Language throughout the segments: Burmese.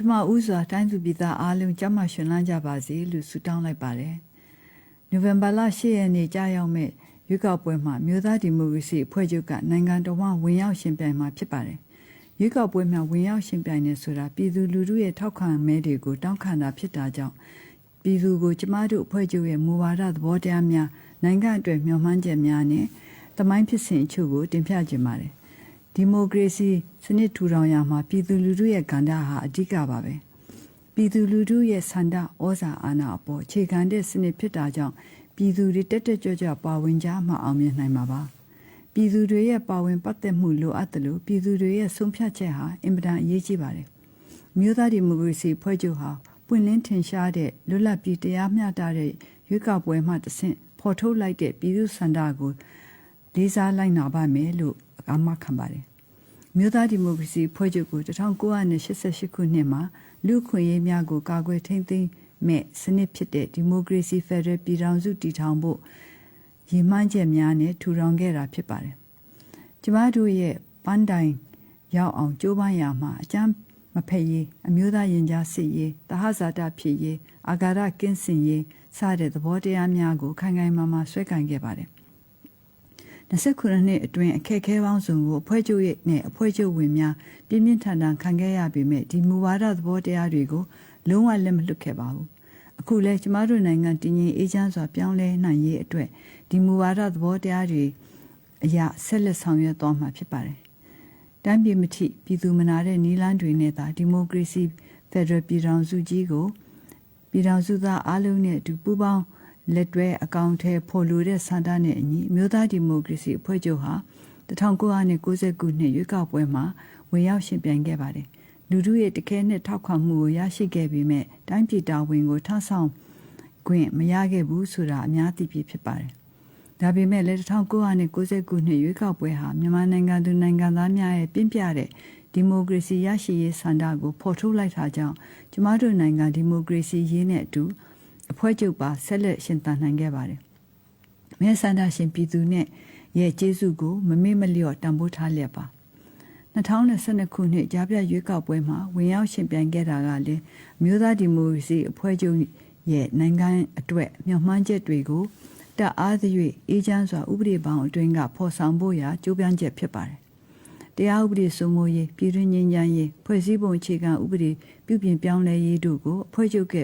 ထမဦးစွာတိုင်းသူပြည်သားအားလုံးကြမ်းမှရှင်လန်းကြပါစေလို့ဆုတောင်းလိုက်ပါတယ်။နိုဝင်ဘာလ10ရက်နေ့ကြာရောက်မဲ့ရွေးကောက်ပွဲမှာမြို့သားဒီမိုကရေစီအဖွဲ့ချုပ်ကနိုင်ငံတော်ဝန်ဝင်ရောက်ရှင်ပြိုင်မှာဖြစ်ပါတယ်။ရွေးကောက်ပွဲမှာဝင်ရောက်ရှင်ပြိုင်နေဆိုတာပြည်သူလူထုရဲ့ထောက်ခံမဲတွေကိုတောင်းခံတာဖြစ်တာကြောင့်ပြည်သူကိုကျမတို့အဖွဲ့ချုပ်ရဲ့မူဝါဒသဘောတရားများနိုင်ငံအတွက်မျှော်မှန်းချက်များနဲ့တမိုင်းဖြစ်စဉ်အချို့ကိုတင်ပြခြင်းပါတယ်။ ဒီမိုကရေစီစနစ်ထူထောင်ရာမှာပြည်သူလူထုရဲ့ကဏ္ဍဟာအဓိကပါပဲ။ပြည်သူလူထုရဲ့ဆန္ဒဩဇာအာဏာအပေါ်ခြေခံတဲ့စနစ်ဖြစ်တာကြောင့်ပြည်သူတွေတက်တက်ကြွကြွပါဝင်ကြမှအောင်မြင်နိုင်မှာပါ။ပြည်သူတွေရဲ့ပါဝင်ပတ်သက်မှုလိုအပ်တယ်လို့ပြည်သူတွေရဲ့ဆုံးဖြတ်ချက်ဟာအင်မတန်အရေးကြီးပါတယ်။မြို့သားဒီမိုကရေစီဖွဲ့ချုပ်ဟာပွင့်လင်းထင်ရှားတဲ့လွတ်လပ်ပြီးတရားမျှတတဲ့ရွေးကောက်ပွဲမှတဆင့်ဖော်ထုတ်လိုက်တဲ့ပြည်သူစန္ဒကိုလေးစားလိုက်နာပါမယ်လို့ အမခံပါတယ်။မြို့သားဒီမိုကရေစီဖွဲ့ချုပ်ကို1988ခုနှစ်မှာလူ့ခွင့်ရေးများကိုကာကွယ်ထိန်းသိမ်းမဲ့စနစ်ဖြစ်တဲ့ဒီမိုကရေစီဖက်ဒရယ်ပြည်ထောင်စုတည်ထောင်ဖို့ရည်မှန်းချက်များနဲ့ထူထောင်ခဲ့တာဖြစ်ပါတယ်။ကျမတို့ရဲ့ပန်းတိုင်ရောက်အောင်ကြိုးပမ်းရမှာအကျမ်းမဖက်ရေးအမျိုးသားရင်ကြားစစ်ရေးတဟဇာတဖြစ်ရေးအာဂါရကင်းစင်ရေးစတဲ့သဘောတရားများကိုခိုင်ခိုင်မာမာဆွဲကင်ခဲ့ပါတယ်။ 29နှစ်အတွင်းအခက်အခဲပေါင်းစုံကိုအဖွဲ့ချုပ်ရဲ့နဲ့အဖွဲ့ချုပ်ဝင်များပြင်းပြင်းထန်ထန်ခံခဲ့ရပေမဲ့ဒီမူဝါဒသဘောတရားတွေကိုလုံးဝလက်မလွတ်ခဲ့ပါဘူး။အခုလဲကျမတို့နိုင်ငံတည်ငြိမ်အေးချမ်းစွာပြောင်းလဲနိုင်ရေးအတွက်ဒီမူဝါဒသဘောတရားတွေအရာဆက်လက်ဆောင်ရွက်သွားမှာဖြစ်ပါတယ်။တိုင်းပြည်မထိပြည်သူမနာတဲ့နီလန်းတွေနဲ့သာဒီမိုကရေစီဖက်ဒရယ်ပြည်ထောင်စုကြီးကိုပြည်ထောင်စုသားအားလုံးနဲ့အတူပူးပေါင်း လက်တွဲအကောင့်ထဲဖော်လိုတဲ့စန္ဒနဲ့အညီမြို့သားဒီမိုကရေစီအဖွဲ့ချုပ်ဟာ1990ခုနှစ်ရွေးကောက်ပွဲမှာဝင်ရောက်ရှင်ပြိုင်ခဲ့ပါတယ်။လူထုရဲ့တခဲနဲ့ထောက်ခံမှုကိုရရှိခဲ့ပြီးမဲ့တိုင်းပြည်တာဝန်ကိုထဆောင်ခွင့်မရခဲ့ဘူးဆိုတာအများသိပြီဖြစ်ပါတယ်။ဒါပေမဲ့လည်း1990ခုနှစ်ရွေးကောက်ပွဲဟာမြန်မာနိုင်ငံသူနိုင်ငံသားများရဲ့ပြင်းပြတဲ့ဒီမိုကရေစီရရှိရေးစန္ဒကိုဖော်ထုတ်လိုက်တာကြောင့်ကျမတို့နိုင်ငံဒီမိုကရေစီရေးနဲ့အတူ အဖွဲ့ချုပ်ပါဆက်လက်ရှင်သန်နိုင်ခဲ့ပါတယ်။မဲဆန္ဒရှင်ပြည်သူနဲ့ရဲ့ကျေးဇူးကိုမမေ့မလျော့တန်ဖိုးထားလျက်ပါ2022ခုနှစ်ကြားပြရွေးကောက်ပွဲမှာဝင်ရောက်ရှင်ပြိုင်ခဲ့တာကလည်းမြို့သားဒီမိုကရေစီအဖွဲ့ချုပ်ရဲ့နိုင်ငံအတွက်မျှော်မှန်းချက်တွေကိုတက်အားသရွေ့အေးချမ်းစွာဥပဒေပေါင်းအတွင်းကဖော်ဆောင်ဖို့ရာကြိုးပမ်းချက်ဖြစ်ပါတယ်။တရားဥပဒေစိုးမိုးရေးပြည်တွင်းငြိမ်းချမ်းရေးဖွဲ့စည်းပုံအခြေခံဥပဒေပြုပြင်ပြောင်းလဲရေးတို့ကိုအဖွဲ့ချုပ်က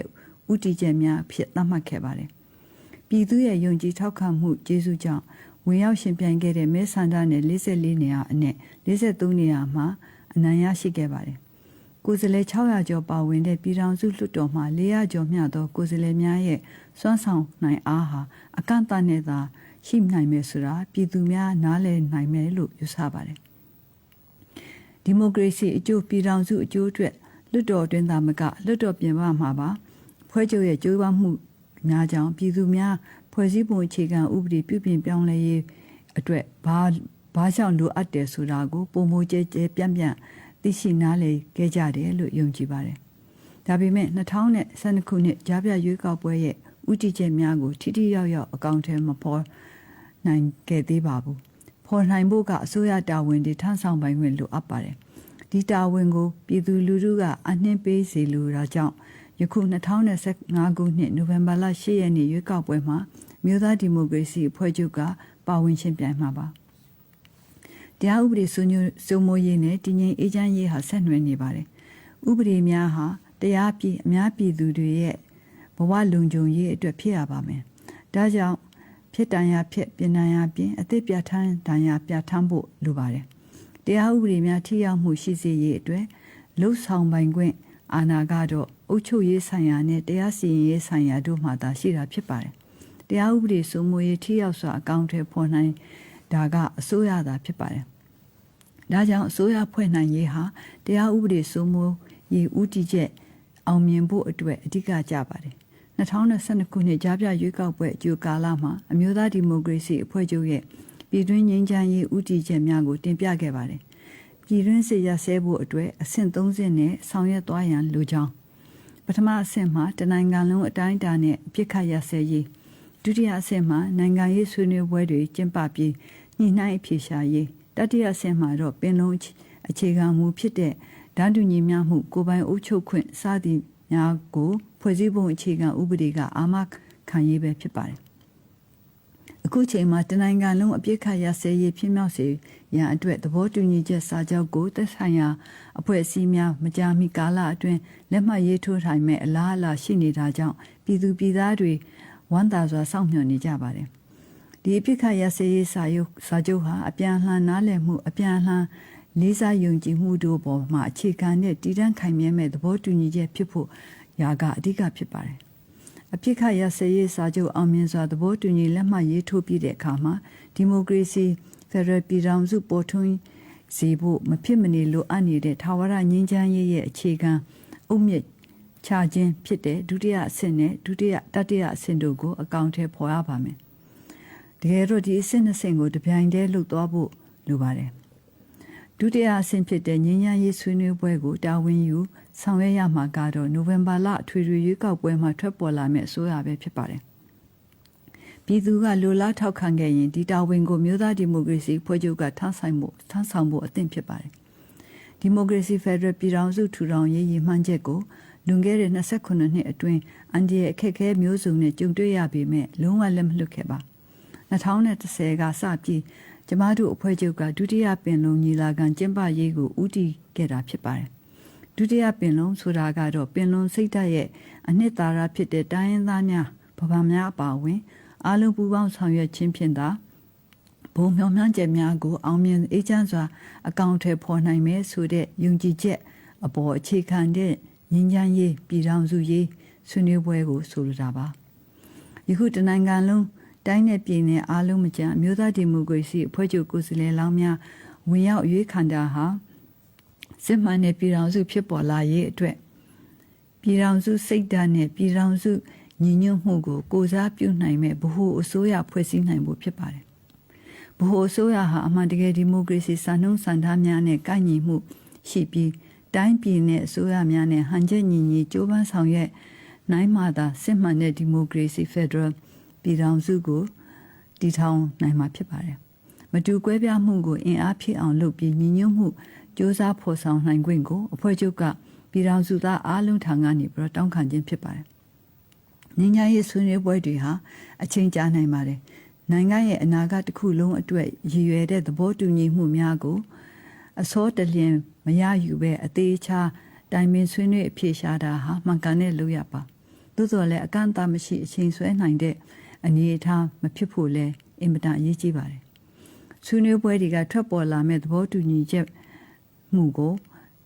ဥတီချက်များဖြစ်သတ်မှတ်ခဲ့ပါတယ်။ပြည်သူရဲ့ယုံကြည်ထောက်ခံမှုကျေးဇူးကြောင့်ဝင်ရောက်ရှင်ပြိုင်ခဲ့တဲ့မဲဆန္ဒနယ်44နေရာအနက်43နေရာမှာအနိုင်ရရှိခဲ့ပါတယ်။ကိုယ်စားလှယ်600ကျော်ပါဝင်တဲ့ပြည်ထောင်စုလွှတ်တော်မှာ400ကျော်မျှသောကိုယ်စားလှယ်များရဲ့စွမ်းဆောင်နိုင်အားဟာအကန့်အသတ်နဲ့သာရှိနိုင်မယ်ဆိုတာပြည်သူများနားလည်နိုင်မယ်လို့ယူဆပါတယ်။ဒီမိုကရေစီအကျိုးပြည်ထောင်စုအကျိုးအတွက်လွှတ်တော်တွင်သာမကလွှတ်တော်ပြင်ပမှာပါ ဖွဲ့ချုပ်ရဲ့ကြိုးပမ်းမှုများကြောင့်ပြည်သူများဖွဲ့စည်းပုံအခြေခံဥပဒေပြုပြင်ပြောင်းလဲရေးအတွက်ဘာဘာကြောင့်လိုအပ်တယ်ဆိုတာကိုပုံမကျဲကျဲပြန့်ပြန့်သိရှိနားလည်ခဲ့ကြတယ်လို့ယုံကြည်ပါတယ်။ဒါပေမဲ့2012ခုနှစ်ကြားပြရွေးကောက်ပွဲရဲ့ဥတီချက်များကိုထိထိရောက်ရောက်အကောင့်ထဲမပေါ်နိုင်ခဲ့သေးပါဘူး။ဖော်နိုင်ဖို့ကအစိုးရတာဝန်တွေထမ်းဆောင်ပိုင်ခွင့်လိုအပ်ပါတယ်။ဒီတာဝန်ကိုပြည်သူလူထုကအနှင်းပေးစေလိုတာကြောင့် ယခု2025ခုနှစ်နိုဝင်ဘာလ10ရက်နေ့ရွေးကောက်ပွဲမှာမြို့သားဒီမိုကရေစီအဖွဲ့ချုပ်ကပါဝင်ရှင်ပြိုင်မှာပါတရားဥပဒေစိုးညစိုးမိုးရေးနဲ့တည်ငြိမ်အေးချမ်းရေးဟာဆက်နွယ်နေပါတယ်ဥပဒေများဟာတရားပြည်အများပြည်သူတွေရဲ့ဘဝလုံခြုံရေးအတွက်ဖြစ်ရပါမယ်ဒါကြောင့်ဖြစ်တန်ရာဖြစ်ပြင်တန်ရာပြင်အသစ်ပြဋ္ဌာန်းတန်ရာပြဋ္ဌာန်းဖို့လိုပါတယ်တရားဥပဒေများထိရောက်မှုရှိစေရေးအတွက်လှုပ်ဆောင်ပိုင်ခွင့်အာဏာကတော့ အုပ်ချုပ်ရေးဆိုင်ရာနဲ့တရားစီရင်ရေးဆိုင်ရာတို့မှသာရှိတာဖြစ်ပါတယ်။တရားဥပဒေစိုးမိုးရေးထိရောက်စွာအကောင့်ထဲဖော်နိုင်ဒါကအစိုးရသာဖြစ်ပါတယ်။ဒါကြောင့်အစိုးရဖွဲ့နိုင်ရေးဟာတရားဥပဒေစိုးမိုးရေးဥတီချက်အောင်မြင်ဖို့အတွက်အဓိကကြပါတယ်။2022ခုနှစ်ကြားပြရွေးကောက်ပွဲအကျိုးကာလမှာအမျိုးသားဒီမိုကရေစီအဖွဲ့ချုပ်ရဲ့ပြည်တွင်းငြိမ်းချမ်းရေးဥတီချက်များကိုတင်ပြခဲ့ပါတယ်။ပြည်တွင်းစစ်ရဆဲဖို့အတွက်အဆင့်30နဲ့ဆောင်ရွက်သွားရန်လိုကြောင်း ပထမအဆင့်မှာတနိုင်ငံလုံးအတိုင်းအတာနဲ့အပြစ်ခတ်ရဆဲရေးဒုတိယအဆင့်မှာနိုင်ငံရေးဆွေးနွေးပွဲတွေကျင်းပပြီးညှိနှိုင်းအဖြေရှာရေးတတိယအဆင့်မှာတော့ပင်လုံးအခြေခံမူဖြစ်တဲ့ဓာတ်တူညီမျှမှုကိုယ်ပိုင်အုပ်ချုပ်ခွင့်စသည်များကိုဖွဲ့စည်းပုံအခြေခံဥပဒေကအာမခံရေးပဲဖြစ်ပါတယ် အခုချိန်မှာတနိုင်ငံလုံးအပြစ်ခတ်ရစဲရေးဖြစ်မြောက်စေရန်အတွက်သဘောတူညီချက်စာချုပ်ကိုသက်ဆိုင်ရာအဖွဲ့အစည်းများမကြာမီကာလအတွင်းလက်မှတ်ရေးထိုးထိုင်မဲ့အလားအလာရှိနေတာကြောင့်ပြည်သူပြည်သားတွေဝမ်းသာစွာစောင့်မျှော်နေကြပါတယ်ဒီအပြစ်ခတ်ရစဲရေးစာချုပ်စာချုပ်ဟာအပြန်အလှန်နားလည်မှုအပြန်အလှန်လေးစားယုံကြည်မှုတို့ပေါ်မှာအခြေခံတဲ့တည်တံ့ခိုင်မြဲမဲ့သဘောတူညီချက်ဖြစ်ဖို့ရာကအဓိကဖြစ်ပါတယ် အပြစ်ခတ်ရစဲရေးစာချုပ်အောင်မြင်စွာသဘောတူညီလက်မှတ်ရေးထိုးပြတဲ့အခါမှာဒီမိုကရေစီဖက်ဒရယ်ပြည်ထောင်စုပေါ်ထွန်းစီဖို့မဖြစ်မနေလိုအပ်နေတဲ့ထာဝရငြိမ်းချမ်းရေးရဲ့အခြေခံအုတ်မြစ်ချခြင်းဖြစ်တဲ့ဒုတိယအဆင့်နဲ့ဒုတိယတတိယအဆင့်တို့ကိုအကောင့်ထဲပေါ်ရပါမယ်တကယ်တော့ဒီအဆင့်နှစ်ဆင့်ကိုတပြိုင်တည်းလှုပ်သွားဖို့လိုပါတယ်ဒုတိယအဆင့်ဖြစ်တဲ့ငြိမ်းချမ်းရေးဆွေးနွေးပွဲကိုတာဝန်ယူ ဆောင်ရွက်ရမှာကတော့နိုဝင်ဘာလအထွေထွေရွေးကောက်ပွဲမှာထွက်ပေါ်လာမယ့်အစိုးရပဲဖြစ်ပါတယ်။ပြည်သူကလိုလားထောက်ခံခဲ့ရင်ဒီတာဝန်ကိုမြို့သားဒီမိုကရေစီဖွဲ့ချုပ်ကထမ်းဆောင်ဖို့ထမ်းဆောင်ဖို့အသင့်ဖြစ်ပါတယ်။ဒီမိုကရေစီဖက်ဒရယ်ပြည်ထောင်စုထူထောင်ရေးရည်မှန်းချက်ကိုလွန်ခဲ့တဲ့28နှစ်အတွင်းအန်ဒီရဲ့အခက်အခဲမျိုးစုံနဲ့ကြုံတွေ့ရပေမဲ့လုံးဝလက်မလွတ်ခဲ့ပါ။2010ကစပြီးကျမတို့အဖွဲ့ချုပ်ကဒုတိယပင်လုံညီလာခံကျင်းပရေးကိုဦးတည်ခဲ့တာဖြစ်ပါတယ်။ ဒုတိယပင်လုံဆိုတာကတော့ပင်လုံစိတ်ဓာတ်ရဲ့အနှစ်သာရဖြစ်တဲ့တိုင်းရင်းသားများဗမာများအပါအဝင်အားလုံးပူးပေါင်းဆောင်ရွက်ခြင်းဖြင့်သာဘုံမျှော်မှန်းချက်များကိုအောင်မြင်အေးချမ်းစွာ အကောင့်ထဲပေါ်နိုင်မယ်ဆိုတဲ့ယုံကြည်ချက်အပေါ်အခြေခံတဲ့ငြိမ်းချမ်းရေးပြည်ထောင်စုရေးဆွေးနွေးပွဲကိုဆိုလိုတာပါယခုတနိုင်ငံလုံးတိုင်းနယ်ပြည်နယ်အားလုံးမကျန်အမျိုးသားဒီမိုကရေစီအဖွဲ့ချုပ်ကိုယ်စားလှယ်လောင်းများဝင်ရောက်ရွေးခံတာဟာ စစ်မှန်တဲ့ပြည်ထောင်စုဖြစ်ပေါ်လာရေးအတွက်ပြည်ထောင်စုစိတ်ဓာတ်နဲ့ပြည်ထောင်စုညီညွတ်မှုကိုကိုစားပြုနိုင်မဲ့ဗဟိုအစိုးရဖွဲ့စည်းနိုင်ဖို့ဖြစ်ပါတယ်။ဗဟိုအစိုးရဟာအမှန်တကယ်ဒီမိုကရေစီစံနှုန်းစံထားများနဲ့ကိုက်ညီမှုရှိပြီးတိုင်းပြည်နဲ့အစိုးရများနဲ့ဟန်ချက်ညီညီကြိုးပမ်းဆောင်ရွက်နိုင်မှသာစစ်မှန်တဲ့ဒီမိုကရေစီဖက်ဒရယ်ပြည်ထောင်စုကိုတည်ထောင်နိုင်မှာဖြစ်ပါတယ်။မတူကွဲပြားမှုကိုအင်အားဖြစ်အောင်လုပ်ပြီးညီညွတ်မှု စ조사ဖော်ဆောင်နိုင်ခွင့်ကိုအဖွဲ့ချုပ်ကပြည်ထောင်စုသားအားလုံးထံကနေပြီးတော့တောင်းခံခြင်းဖြစ်ပါတယ်။ညီညာရေးဆွေးနွေးပွဲတွေဟာအချိန်ကြာနိုင်ပါတယ်။နိုင်ငံရဲ့အနာဂတ်တစ်ခုလုံးအတွက်ရည်ရွယ်တဲ့သဘောတူညီမှုများကိုအစောတလျင်မရယူပဲအသေးချာတိုင်ပင်ဆွေးနွေးအဖြေရှာတာဟာမှန်ကန်တဲ့လုပ်ရပါသို့တော်လည်းအကန့်အသတ်မရှိအချိန်ဆွဲနိုင်တဲ့အနေအထားမဖြစ်ဖို့လဲအင်မတန်အရေးကြီးပါတယ်ဆွေးနွေးပွဲတွေကထွက်ပေါ်လာမဲ့သဘောတူညီချက် မှုကို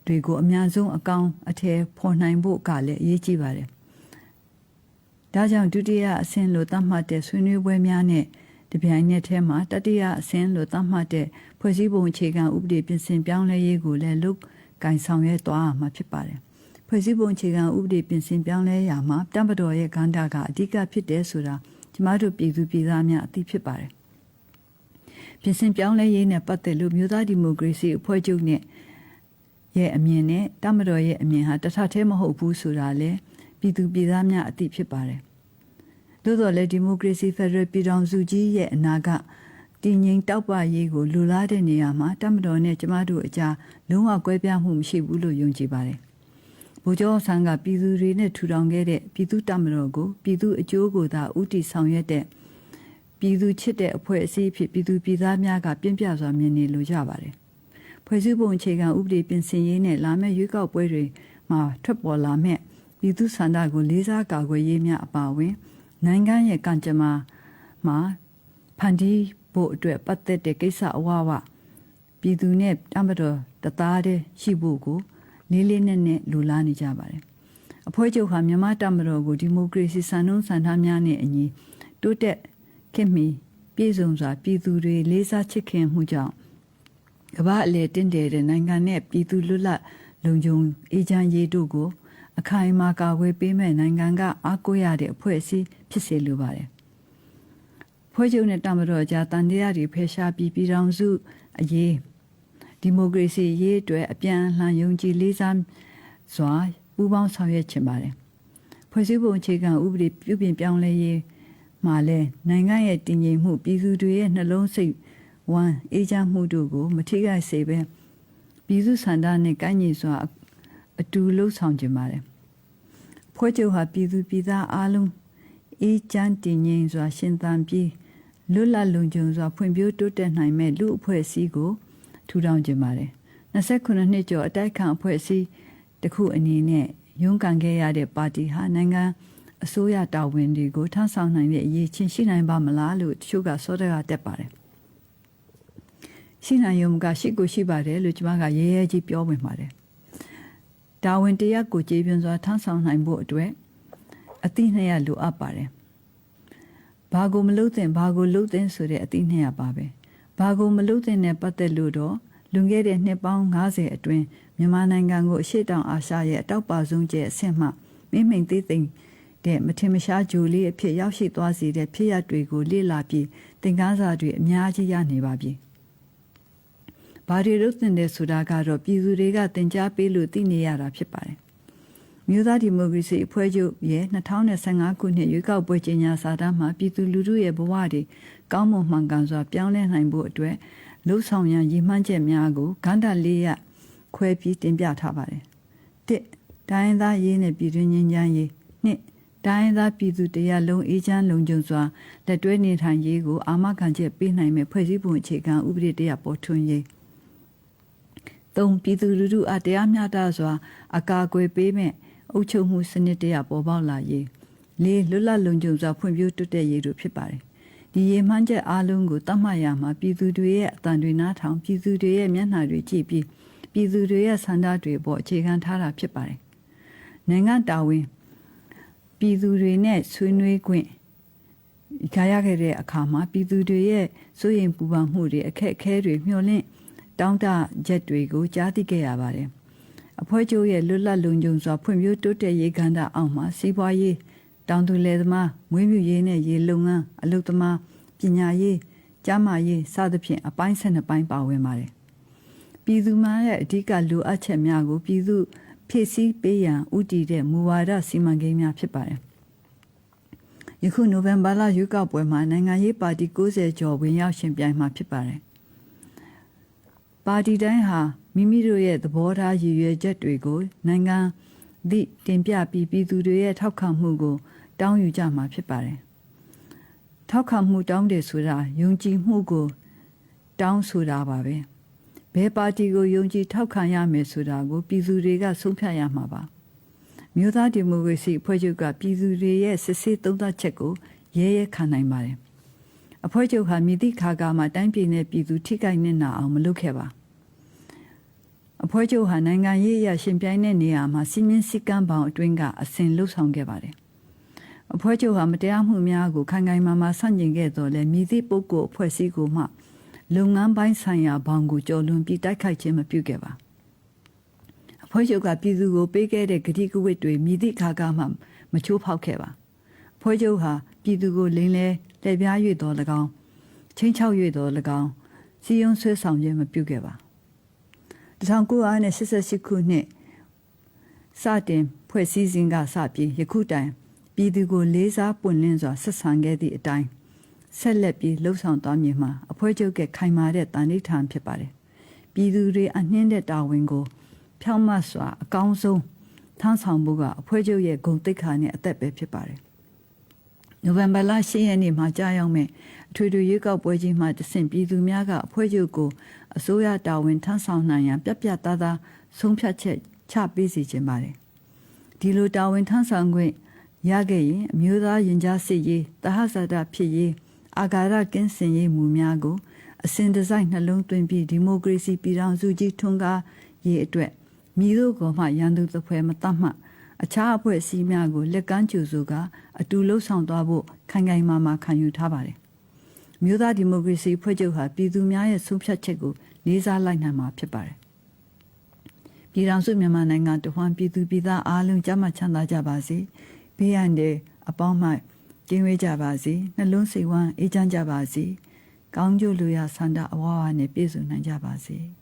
တွေကိုအများဆုံးအကောင်အထည်ဖော်နိုင်ဖို့ကလည်းအရေးကြီးပါတယ်ဒါကြောင့်ဒုတိယအဆင့်လို့သတ်မှတ်တဲ့ဆွေးနွေးပွဲများနဲ့တပြိုင်နက်တည်းမှာတတိယအဆင့်လို့သတ်မှတ်တဲ့ဖွဲ့စည်းပုံအခြေခံဥပဒေပြင်ဆင်ပြောင်းလဲရေးကိုလည်းလုတ်ကင်ဆောင်ရွက်သွားမှာဖြစ်ပါတယ်။ဖွဲ့စည်းပုံအခြေခံဥပဒေပြင်ဆင်ပြောင်းလဲရာမှာတမ္ပတော်ရဲ့ကန္တာကအဓိကဖြစ်တယ်ဆိုတာကျမတို့ပြည်သူပြည်သားများအသိဖြစ်ပါတယ်။ပြင်ဆင်ပြောင်းလဲရေးနဲ့ပတ်သက်လို့မြို့သားဒီမိုကရေစီအဖွဲ့ချုပ်နဲ့ ရဲ့အမြင်နဲ့တမတော်ရဲ့အမြင်ဟာတထထဲမဟုတ်ဘူးဆိုတာလေပြည်သူပြည်သားများအသိဖြစ်ပါတယ်။သို့တော်လည်းဒီမိုကရေစီဖက်ဒရယ်ပြည်ထောင်စုကြီးရဲ့အနာဂတ်တည်ငြိမ်တောက်ပရေးကိုလူလားတဲ့နေရာမှာတမတော်နဲ့ကျမတို့အကြားလုံးဝကွဲပြားမှုမရှိဘူးလို့ယုံကြည်ပါတယ်။ဗိုလ်ချုပ်ဆန်းကပြည်သူတွေနဲ့ထူထောင်ခဲ့တဲ့ပြည်သူတမတော်ကိုပြည်သူအကျိုးကိုသာဥတီဆောင်ရွက်တဲ့ပြည်သူချစ်တဲ့အဖွဲ့အစည်းဖြစ်ပြည်သူပြည်သားများကပြင်းပြစွာမြင်နေလိုကြပါတယ်။ ဖွဲ့စည်းပုံအခြေခံဥပဒေပြင်ဆင်ရေးနဲ့လာမယ့်ရွေးကောက်ပွဲတွေမှာထွက်ပေါ်လာမဲ့ပြည်သူစံတာကိုလေးစားကာကွယ်ရေးများအပါအဝင်နိုင်ငံရဲ့ကံကြမ္မာမှာဖန်တီးဖို့အတွက်ပတ်သက်တဲ့ကိစ္စအဝဝပြည်သူနဲ့တမတော်တသားတည်းရှိဖို့ကိုလေးလေးနက်နက်လူလားနေကြပါတယ်။အဖွဲ့ချုပ်ဟာမြန်မာတမတော်ကိုဒီမိုကရေစီစံနှုန်းစံထားများနဲ့အညီတိုးတက်ခင်မီပြည်စုံစွာပြည်သူတွေလေးစားချစ်ခင်မှုကြောင့် ကမ္ဘာအလေတင့်တယ်တဲ့နိုင်ငံနဲ့ပြည်သူလွတ်လပ်လုံခြုံအေးချမ်းရေးတို့ကို အခိုင်အမာကာကွယ်ပေးမဲ့နိုင်ငံကအားကိုးရတဲ့အဖွဲ့အစည်းဖြစ်စေလိုပါတယ်။ဖွဲ့ချုပ်နဲ့တမတော်ကြားတန်တရားတွေဖယ်ရှားပြီးပြည်ထောင်စုအရေးဒီမိုကရေစီရေးအတွက်အပြန်အလှန်ယုံကြည်လေးစားစွာပူးပေါင်းဆောင်ရွက်ချင်ပါတယ်။ဖွဲ့စည်းပုံအခြေခံဥပဒေပြုပြင်ပြောင်းလဲရေးမှာလဲနိုင်ငံရဲ့တည်ငြိမ်မှုပြည်သူတွေရဲ့နှလုံးစိတ် ဝမ်းအေးချမ်းမှုတို့ကို မထိခိုက်စေဘဲပြည်သူစန္ဒနဲ့ကိုင်းညီစွာအတူလှုပ်ဆောင်ကြပါတယ်ဖွဲ့ချုပ်ဟာပြည်သူပြည်သားအားလုံးအေးချမ်းတည်ငြိမ်စွာ ရှင်သန်ပြီးလွတ်လပ်လုံခြုံစွာဖွံ့ဖြိုးတိုးတက်နိုင်မဲ့လူအဖွဲ့အစည်းကိုထူထောင်ကြပါတယ်29နှစ်ကျော်အတိုက်ခံအဖွဲ့အစည်းတစ်ခုအနေနဲ့ရုန်းကန်ခဲ့ရတဲ့ပါတီဟာနိုင်ငံအစိုးရတာဝန်တွေကိုထမ်းဆောင်နိုင်တဲ့အရေးချင်းရှိနိုင်ပါမလားလို့တချို့ကစောတကတက်ပါတယ် ရှိနိုင်ရုံကရှိကိုရှိပါတယ်လို့ကျွန်မကရဲရဲကြီးပြောဝင်ပါတယ်တာဝန်တရက်ကိုကြေးပြွန်စွာထမ်းဆောင်နိုင်ဖို့အတွက်အသိနှရလိုအပ်ပါတယ်ဘာကိုမလုပ်သင့်ဘာကိုလုပ်သင့်ဆိုတဲ့အသိနှရပါပဲဘာကိုမလုပ်သင့်နဲ့ပတ်သက်လို့တော့လွန်ခဲ့တဲ့နှစ်ပေါင်း90အတွင်းမြန်မာနိုင်ငံကိုအရှိတောင်အာရှရဲ့အတောက်ပါဆုံးကျဲအဆင့်မှမိမ့်မိန်သေးသိမ့်တဲ့မထင်မရှားဂျိုလေးအဖြစ်ရောက်ရှိသွားစေတဲ့ဖြစ်ရပ်တွေကိုလေ့လာပြီးသင်ခန်းစာတွေအများကြီးရနေပါပြီ။ ဘာတွေလုပ်တင်တယ်ဆိုတာကတော့ပြည်သူတွေကသင်ကြားပေးလို့သိနေရတာဖြစ်ပါတယ်။မြို့သားဒီမိုကရေစီအဖွဲ့ချုပ်ရဲ့2015ခုနှစ်ရွေးကောက်ပွဲကြေညာစာတမ်းမှာပြည်သူလူထုရဲ့ဘဝတွေကောင်းမွန်မှန်ကန်စွာပြောင်းလဲနိုင်ဖို့အတွက်လှုပ်ဆောင်ရန်ရည်မှန်းချက်များကိုဂန္ဓာလေးရခွဲပြီးတင်ပြထားပါတယ်။တစ်တိုင်းသားရေးနဲ့ပြည်တွင်းငြိမ်းချမ်းရေးနှစ်တိုင်းသားပြည်သူတရားလုံးအေးချမ်းလုံခြုံစွာလက်တွဲနေထိုင်ရေးကိုအာမခံချက်ပေးနိုင်မဲ့ဖွဲ့စည်းပုံအခြေခံဥပဒေတရားပေါ်ထွန်းရေး သုံးပြည်သူလူထုအတရားမျှတစွာ အကာအကွယ်ပေးမဲ့အုပ်ချုပ်မှုစနစ်တရားပေါ်ပေါက်လာရေးလေးလွတ်လပ်လုံခြုံစွာဖွံ့ဖြိုးတိုးတက်ရေးတို့ဖြစ်ပါတယ်ဒီရေမှန်းချက်အားလုံးကိုတတ်မှတ်ရမှာပြည်သူတွေရဲ့အတန်တွေနားထောင်ပြည်သူတွေရဲ့မျက်နှာတွေကြည့်ပြီးပြည်သူတွေရဲ့ဆန္ဒတွေပေါ်အခြေခံထားတာဖြစ်ပါတယ်နိုင်ငံတာဝန်ပြည်သူတွေနဲ့ဆွေးနွေးခွင့်ခါရခဲ့တဲ့အခါမှာပြည်သူတွေရဲ့စိုးရိမ်ပူပန်မှုတွေအခက်အခဲတွေမျှော်လင့် တောင်းတချက်တွေကိုကြားသိခဲ့ရပါတယ်။အဖွဲ့ချုပ်ရဲ့လွတ်လပ်လုံခြုံစွာဖွံ့ဖြိုးတိုးတက်ရေးကဏ္ဍအောက်မှာစီးပွားရေးတောင်သူလယ်သမားမွေးမြူရေးနဲ့ရေလုပ်ငန်းအလုပ်သမားပညာရေးကျန်းမာရေးစသဖြင့်အပိုင်း12ပိုင်းပါဝင်ပါတယ်။ပြည်သူများရဲ့အဓိကလိုအပ်ချက်များကိုပြည်သူဖြည့်ဆည်းပေးရန်ဥတည်တဲ့မူဝါဒစီမံကိန်းများဖြစ်ပါတယ်။ယခုနိုဝင်ဘာလရွေးကောက်ပွဲမှာနိုင်ငံရေးပါတီ90ကျော်ဝင်ရောက်ရှင်ပြိုင်မှာဖြစ်ပါတယ်။ ပါတီတိုင်းဟာမိမိတို့ရဲ့သဘောထားရည်ရွယ်ချက်တွေကို နိုင်ငံသည့်တင်ပြပြီးပြည်သူတွေရဲ့ထောက်ခံမှုကို တောင်းယူကြမှာဖြစ်ပါတယ်။ထောက်ခံမှုတောင်းတယ်ဆိုတာယုံကြည်မှုကို တောင်းဆိုတာပါပဲ။ဘယ်ပါတီကိုယုံကြည်ထောက်ခံရမယ်ဆိုတာကိုပြည်သူတွေကဆုံးဖြတ်ရမှာပါမြို့သားဒီမိုကရေစီအဖွဲ့ချုပ်ကပြည်သူတွေရဲ့စစ်စစ်သုံးသပ်ချက်ကိုရဲရဲခံနိုင်ပါတယ်အဖွဲ့ချုပ်ဟာမြစ်တိခါကမှာတိုင်းပြည်နဲ့ပြည်သူထိခိုက်နေနာအောင်မလုပ်ခဲ့ပါ အဖွဲ့ချုပ်ဟာနိုင်ငံရေးအရာရှင်ပြိုင်တဲ့နေရာမှာစီမင်းစည်းကမ်းပေါင်းအတွင်းကအစဉ်လှုပ်ဆောင်ခဲ့ပါတယ်အဖွဲ့ချုပ်ဟာမတရားမှုများကိုခိုင်ခိုင်မာမာဆန့်ကျင်ခဲ့တော်လဲမြည်သည့်ပုဂ္ဂိုလ်အဖွဲ့အစည်းကိုမှလုပ်ငန်းပိုင်းဆိုင်ရာဘောင်ကိုကျော်လွန်ပြီးတိုက်ခိုက်ခြင်းမပြုခဲ့ပါအဖွဲ့ချုပ်ကပြည်သူကိုပေးခဲ့တဲ့ဂတိကဝတ်တွေမြည်သည့်ခါကမှမချိုးဖောက်ခဲ့ပါဖွဲ့ချုပ်ဟာပြည်သူကိုလိမ်လဲလက်ပြား၍တော်၎င်းချင်းချောက်၍တော်၎င်းစီယုံဆွဲဆောင်ခြင်းမပြုခဲ့ပါ 1988ခုနှစ်စတင်ဖွဲ့စည်းစဉ်ကစပြီးယခုတိုင်ပြည်သူကိုလေးစားပွင့်လင်းစွာဆက်ဆံခဲ့သည့်အတိုင်းဆက်လက်ပြီးလှုပ်ဆောင်သွားမည်မှာအဖွဲ့ချုပ်ကခိုင်မာတဲ့တန်ဋိဌာန်ဖြစ်ပါတယ်။ပြည်သူတွေအနှင်းတဲ့တာဝန်ကို ဖြောင့်မတ်စွာအကောင်းဆုံးထမ်းဆောင်ဖို့ကအဖွဲ့ချုပ်ရဲ့ဂုဏ်သိက္ခာနဲ့အသက်ပဲဖြစ်ပါတယ်။ နိုဝင်ဘာလ10ရက်နေ့မှာကြာရောက်မဲ့အထွေထွေရွေးကောက်ပွဲကြီးမှာတဆင့်ပြည်သူများကအဖွဲ့ချုပ်ကိုအစိုးရတာဝန်ထမ်းဆောင်နိုင်ရန်ပြပြသားသားဆုံးဖြတ်ချက်ချပေးစီခြင်းပါတယ်။ဒီလိုတာဝန်ထမ်းဆောင်ခွင့်ရခဲ့ရင်အမျိုးသားရင်ကြားစစ်ရေးတဟဇာတဖြစ်ရေးအာဃာတကင်းစင်ရေးမူများကိုအစဉ်တစိုက်နှလုံးသွင်းပြီးဒီမိုကရေစီပြည်ထောင်စုကြီးထွန်းကားရေးအတွက်မြည်တို့ကောမှရန်သူသဖွယ်မတတ်မှ အခြားအဖွဲ့အစည်းများကိုလက်ကမ်းကြိုဆိုကအတူလှုပ်ဆောင်သွားဖို့ခိုင်ခိုင်မာမာခံယူထားပါတယ်။မြို့သားဒီမိုကရေစီဖွဲ့ချုပ်ဟာပြည်သူများရဲ့ဆုံးဖြတ်ချက်ကိုလေးစားလိုက်နိုင်မှာဖြစ်ပါတယ်။ပြည်ထောင်စုမြန်မာနိုင်ငံတဝှမ်းပြည်သူပြည်သားအားလုံးကြမ်းမှချမ်းသာကြပါစေ။ဘေးရန်တဲ့အပေါင်းမှကျင်းဝေးကြပါစေနှလုံးစိတ်ဝမ်းအေးချမ်းကြပါစေကောင်းကျိုးလူရဆန္ဒအဝါဝါနဲ့ပြည့်စုံနိုင်ကြပါစေ။